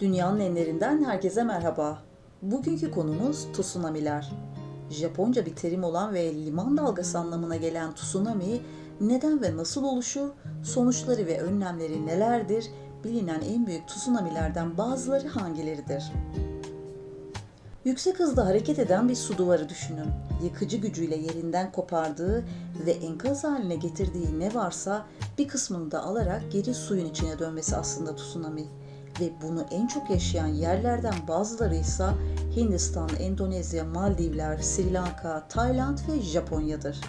Dünyanın enlerinden herkese merhaba. Bugünkü konumuz tsunamiler. Japonca bir terim olan ve liman dalgası anlamına gelen tsunami neden ve nasıl oluşur, sonuçları ve önlemleri nelerdir, bilinen en büyük tsunamilerden bazıları hangileridir? Yüksek hızda hareket eden bir su duvarı düşünün. Yıkıcı gücüyle yerinden kopardığı ve enkaz haline getirdiği ne varsa bir kısmını da alarak geri suyun içine dönmesi aslında tsunami. Ve bunu en çok yaşayan yerlerden bazıları ise Hindistan, Endonezya, Maldivler, Sri Lanka, Tayland ve Japonya'dır.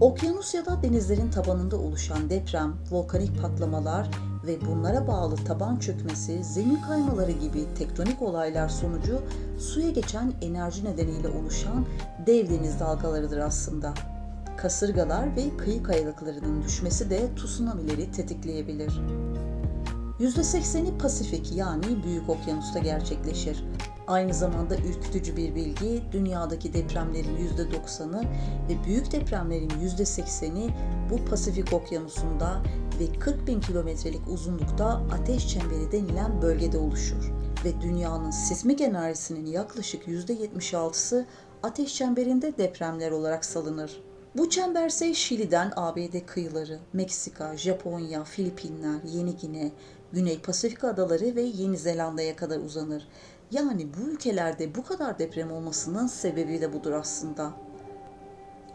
Okyanus ya da denizlerin tabanında oluşan deprem, volkanik patlamalar ve bunlara bağlı taban çökmesi, zemin kaymaları gibi tektonik olaylar sonucu suya geçen enerji nedeniyle oluşan dev deniz dalgalarıdır aslında. Kasırgalar ve kıyı kayalıklarının düşmesi de tsunamileri tetikleyebilir. %80'i Pasifik yani Büyük Okyanus'ta gerçekleşir. Aynı zamanda ürkütücü bir bilgi, dünyadaki depremlerin %90'ı ve büyük depremlerin %80'i bu Pasifik Okyanusu'nda ve 40 bin kilometrelik uzunlukta ateş çemberi denilen bölgede oluşur. Ve dünyanın sismik enerjisinin yaklaşık %76'sı ateş çemberinde depremler olarak salınır. Bu çemberse Şili'den ABD kıyıları, Meksika, Japonya, Filipinler, Yeni Gine, Güney Pasifik adaları ve Yeni Zelanda'ya kadar uzanır. Yani bu ülkelerde bu kadar deprem olmasının sebebi de budur aslında.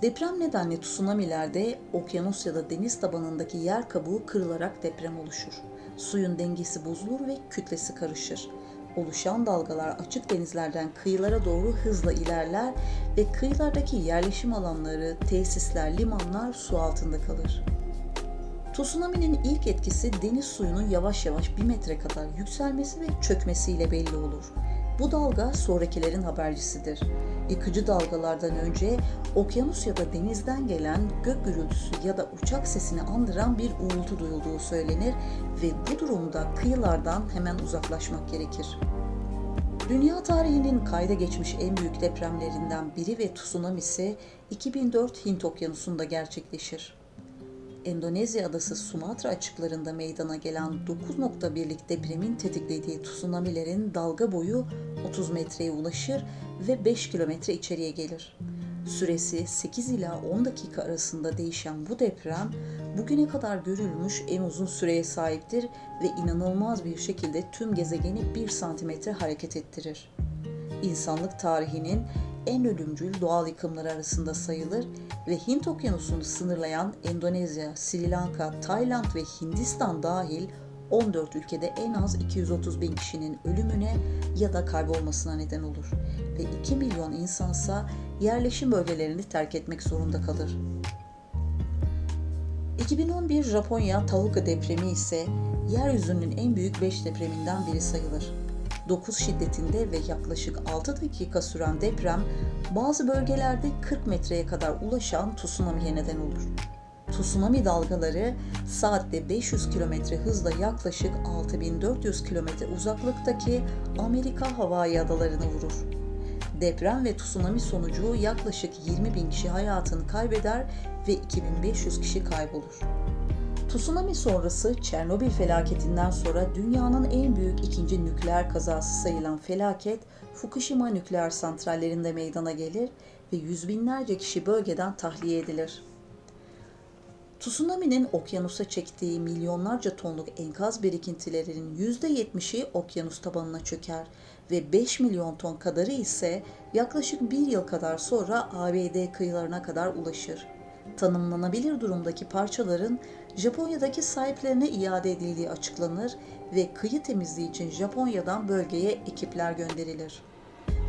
Deprem nedenli tsunamilerde okyanus ya da deniz tabanındaki yer kabuğu kırılarak deprem oluşur. Suyun dengesi bozulur ve kütlesi karışır. Oluşan dalgalar açık denizlerden kıyılara doğru hızla ilerler ve kıyılardaki yerleşim alanları, tesisler, limanlar su altında kalır. Tsunami'nin ilk etkisi deniz suyunun yavaş yavaş bir metre kadar yükselmesi ve çökmesiyle belli olur. Bu dalga sonrakilerin habercisidir. Yıkıcı dalgalardan önce okyanus ya da denizden gelen gök gürültüsü ya da uçak sesini andıran bir uğultu duyulduğu söylenir ve bu durumda kıyılardan hemen uzaklaşmak gerekir. Dünya tarihinin kayda geçmiş en büyük depremlerinden biri ve tsunamisi 2004 Hint Okyanusu'nda gerçekleşir. Endonezya adası Sumatra açıklarında meydana gelen 9.1'lik depremin tetiklediği tsunamilerin dalga boyu 30 metreye ulaşır ve 5 kilometre içeriye gelir. Süresi 8 ila 10 dakika arasında değişen bu deprem bugüne kadar görülmüş en uzun süreye sahiptir ve inanılmaz bir şekilde tüm gezegeni 1 santimetre hareket ettirir. İnsanlık tarihinin en ölümcül doğal yıkımları arasında sayılır ve Hint Okyanusu'nu sınırlayan Endonezya, Sri Lanka, Tayland ve Hindistan dahil 14 ülkede en az 230 bin kişinin ölümüne ya da kaybolmasına neden olur ve 2 milyon insansa yerleşim bölgelerini terk etmek zorunda kalır. 2011 Japonya Tahuka depremi ise yeryüzünün en büyük 5 depreminden biri sayılır. 9 şiddetinde ve yaklaşık 6 dakika süren deprem bazı bölgelerde 40 metreye kadar ulaşan tsunami'ye neden olur. Tsunami dalgaları saatte 500 km hızla yaklaşık 6400 km uzaklıktaki Amerika Hawaii adalarını vurur. Deprem ve tsunami sonucu yaklaşık 20 bin kişi hayatını kaybeder ve 2500 kişi kaybolur. Tsunami sonrası Çernobil felaketinden sonra dünyanın en büyük ikinci nükleer kazası sayılan felaket Fukushima nükleer santrallerinde meydana gelir ve yüz binlerce kişi bölgeden tahliye edilir. Tsunami'nin okyanusa çektiği milyonlarca tonluk enkaz birikintilerinin %70'i okyanus tabanına çöker ve 5 milyon ton kadarı ise yaklaşık bir yıl kadar sonra ABD kıyılarına kadar ulaşır. Tanımlanabilir durumdaki parçaların Japonya'daki sahiplerine iade edildiği açıklanır ve kıyı temizliği için Japonya'dan bölgeye ekipler gönderilir.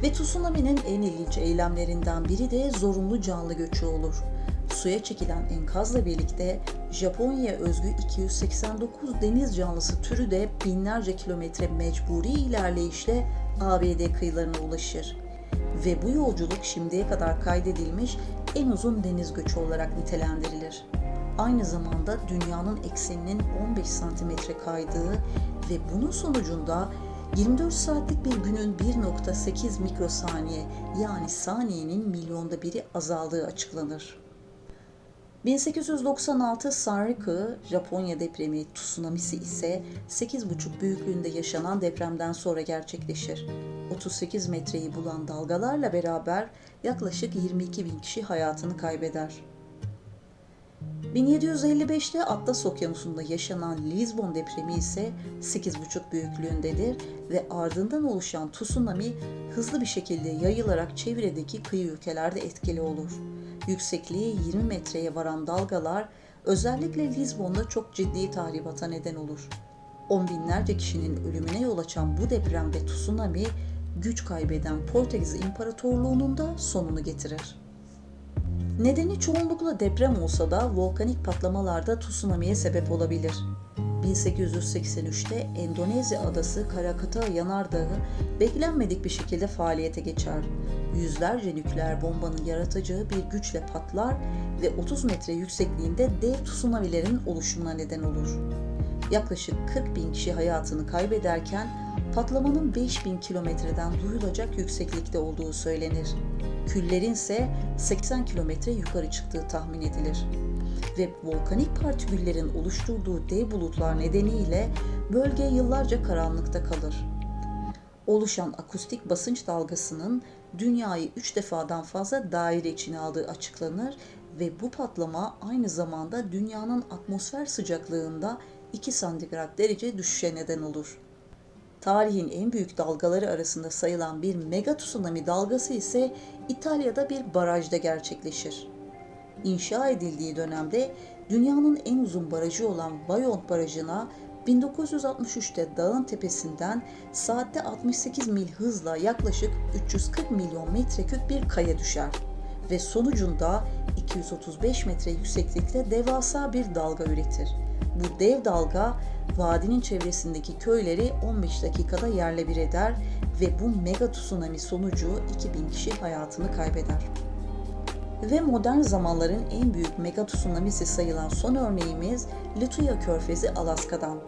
Ve tsunami'nin en ilginç eylemlerinden biri de zorunlu canlı göçü olur. Suya çekilen enkazla birlikte Japonya'ya özgü 289 deniz canlısı türü de binlerce kilometre mecburi ilerleyişle ABD kıyılarına ulaşır. Ve bu yolculuk şimdiye kadar kaydedilmiş en uzun deniz göçü olarak nitelendirilir. Aynı zamanda dünyanın ekseninin 15 santimetre kaydığı ve bunun sonucunda 24 saatlik bir günün 1.8 mikrosaniye yani saniyenin milyonda biri azaldığı açıklanır. 1896 Sanriku Japonya depremi tsunamisi ise 8,5 büyüklüğünde yaşanan depremden sonra gerçekleşir. 38 metreyi bulan dalgalarla beraber yaklaşık 22 bin kişi hayatını kaybeder. 1755'te Atlas Okyanusu'nda yaşanan Lisbon depremi ise 8,5 büyüklüğündedir ve ardından oluşan tsunami hızlı bir şekilde yayılarak çevredeki kıyı ülkelerde etkili olur. Yüksekliği 20 metreye varan dalgalar özellikle Lisbon'da çok ciddi tahribata neden olur. On binlerce kişinin ölümüne yol açan bu deprem ve tsunami güç kaybeden Portekiz İmparatorluğu'nun da sonunu getirir. Nedeni çoğunlukla deprem olsa da volkanik patlamalarda tsunami'ye sebep olabilir. 1883'te Endonezya adası Krakatoa yanardağı beklenmedik bir şekilde faaliyete geçer. Yüzlerce nükleer bombanın yaratacağı bir güçle patlar ve 30 metre yüksekliğinde dev tsunamilerin oluşumuna neden olur. Yaklaşık 40 bin kişi hayatını kaybederken patlamanın 5000 kilometreden duyulacak yükseklikte olduğu söylenir. Küllerin ise 80 kilometre yukarı çıktığı tahmin edilir. Ve volkanik partiküllerin oluşturduğu dev bulutlar nedeniyle bölge yıllarca karanlıkta kalır. Oluşan akustik basınç dalgasının dünyayı 3 defadan fazla daire içine aldığı açıklanır ve bu patlama aynı zamanda dünyanın atmosfer sıcaklığında 2 santigrat derece düşüşe neden olur. Tarihin en büyük dalgaları arasında sayılan bir mega tsunami dalgası ise İtalya'da bir barajda gerçekleşir. İnşa edildiği dönemde dünyanın en uzun barajı olan Vajont Barajı'na 1963'te dağın tepesinden saatte 68 mil hızla yaklaşık 340 milyon metreküp bir kaya düşer ve sonucunda 235 metre yükseklikte devasa bir dalga üretir. Bu dev dalga vadinin çevresindeki köyleri 15 dakikada yerle bir eder ve bu mega tsunami sonucu 2000 kişi hayatını kaybeder. Ve modern zamanların en büyük mega tsunamisi sayılan son örneğimiz Lituya Körfezi Alaska'dan.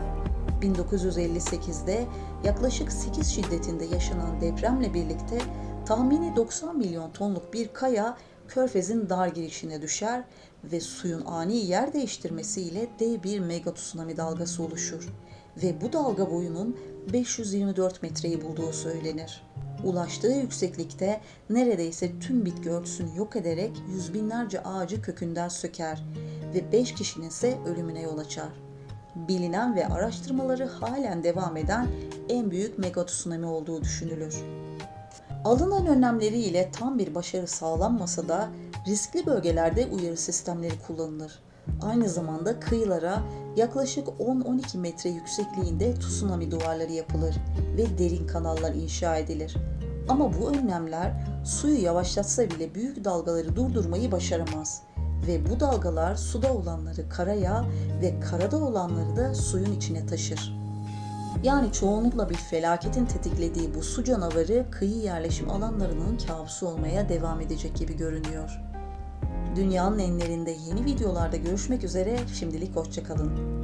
1958'de yaklaşık 8 şiddetinde yaşanan depremle birlikte tahmini 90 milyon tonluk bir kaya körfezin dar girişine düşer ve suyun ani yer değiştirmesiyle dev bir mega tsunami dalgası oluşur ve bu dalga boyunun 524 metreyi bulduğu söylenir. Ulaştığı yükseklikte neredeyse tüm bitki örtüsünü yok ederek yüz binlerce ağacı kökünden söker ve 5 kişinin ise ölümüne yol açar. Bilinen ve araştırmaları halen devam eden en büyük mega tsunami olduğu düşünülür. Alınan önlemleriyle tam bir başarı sağlanmasa da riskli bölgelerde uyarı sistemleri kullanılır. Aynı zamanda kıyılara yaklaşık 10-12 metre yüksekliğinde tsunami duvarları yapılır ve derin kanallar inşa edilir. Ama bu önlemler suyu yavaşlatsa bile büyük dalgaları durdurmayı başaramaz ve bu dalgalar suda olanları karaya ve karada olanları da suyun içine taşır. Yani çoğunlukla bir felaketin tetiklediği bu su canavarı kıyı yerleşim alanlarının kabusu olmaya devam edecek gibi görünüyor. Dünyanın enlerinde yeni videolarda görüşmek üzere şimdilik hoşçakalın.